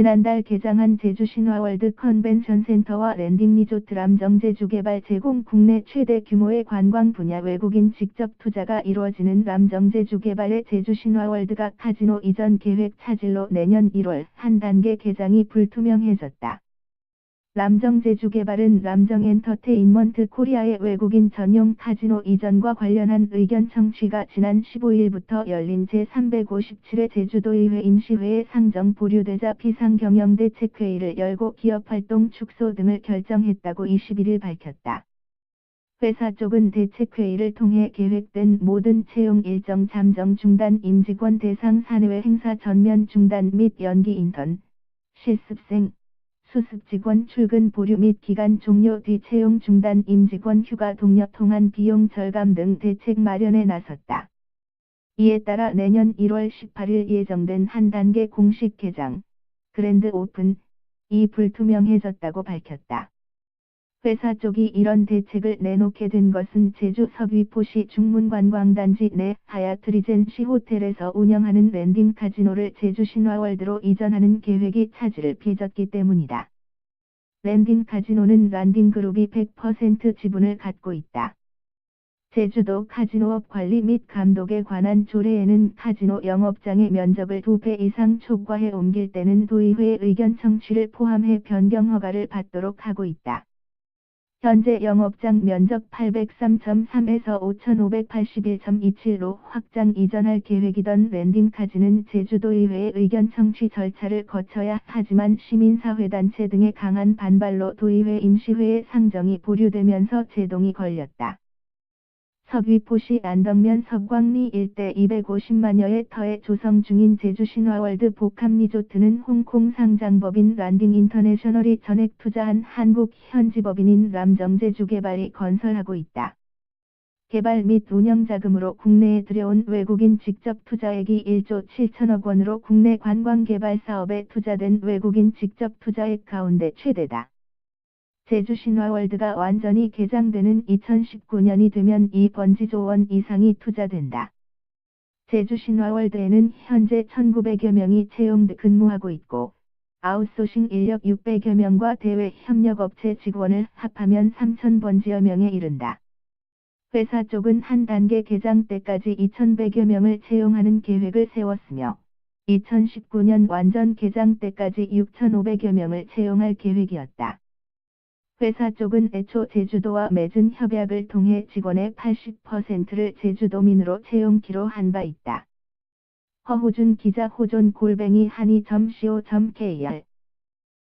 지난달 개장한 제주 신화월드 컨벤션 센터와 랜딩 리조트 람정 제주 개발 제공 국내 최대 규모의 관광 분야 외국인 직접 투자가 이루어지는 람정 제주 개발의 제주 신화월드가 카지노 이전 계획 차질로 내년 1월 한 단계 개장이 불투명해졌다. 람정 제주 개발은 람정 엔터테인먼트 코리아의 외국인 전용 카지노 이전과 관련한 의견 청취가 지난 15일부터 열린 제357회 제주도의회 임시회에 상정 보류되자 비상경영대책회의를 열고 기업활동 축소 등을 결정했다고 21일 밝혔다. 회사 쪽은 대책회의를 통해 계획된 모든 채용 일정 잠정 중단 임직원 대상 사내외 행사 전면 중단 및 연기 인턴, 실습생, 수습 직원 출근 보류 및 기간 종료 뒤 채용 중단 임직원 휴가 동력 통한 비용 절감 등 대책 마련에 나섰다. 이에 따라 내년 1월 18일 예정된 한 단계 공식 개장, 그랜드 오픈, 이 불투명해졌다고 밝혔다. 회사 쪽이 이런 대책을 내놓게 된 것은 제주 서귀포시 중문관광단지 내 하얏트 리젠시 호텔에서 운영하는 랜딩 카지노를 제주 신화월드로 이전하는 계획이 차질을 빚었기 때문이다. 랜딩 카지노는 란딩 그룹이 100% 지분을 갖고 있다. 제주도 카지노업 관리 및 감독에 관한 조례에는 카지노 영업장의 면적을 두배 이상 초과해 옮길 때는 도의회의 의견 청취를 포함해 변경 허가를 받도록 하고 있다. 현재 영업장 면적 803.3에서 5581.27로 확장 이전할 계획이던 랜딩까지는 제주도의회의 의견 청취 절차를 거쳐야 하지만 시민사회단체 등의 강한 반발로 도의회 임시회의 상정이 보류되면서 제동이 걸렸다. 서귀포시 안덕면 석광리 일대 250만여의 터에 조성 중인 제주신화월드 복합리조트는 홍콩 상장법인 란딩 인터내셔널이 전액 투자한 한국 현지법인인 람정제주 개발이 건설하고 있다. 개발 및 운영 자금으로 국내에 들여온 외국인 직접 투자액이 1조 7천억 원으로 국내 관광 개발 사업에 투자된 외국인 직접 투자액 가운데 최대다. 제주 신화월드가 완전히 개장되는 2019년이 되면 이 번지조 원 이상이 투자된다. 제주 신화월드에는 현재 1900여 명이 채용 근무하고 있고 아웃소싱 인력 600여 명과 대외 협력업체 직원을 합하면 3000번지여 명에 이른다. 회사 쪽은 한 단계 개장 때까지 2100여 명을 채용하는 계획을 세웠으며 2019년 완전 개장 때까지 6500여 명을 채용할 계획이었다. 회사 쪽은 애초 제주도와 맺은 협약을 통해 직원의 80%를 제주도민으로 채용키로 한 바 있다. 허호준 기자 호존 골뱅이 한이.co.kr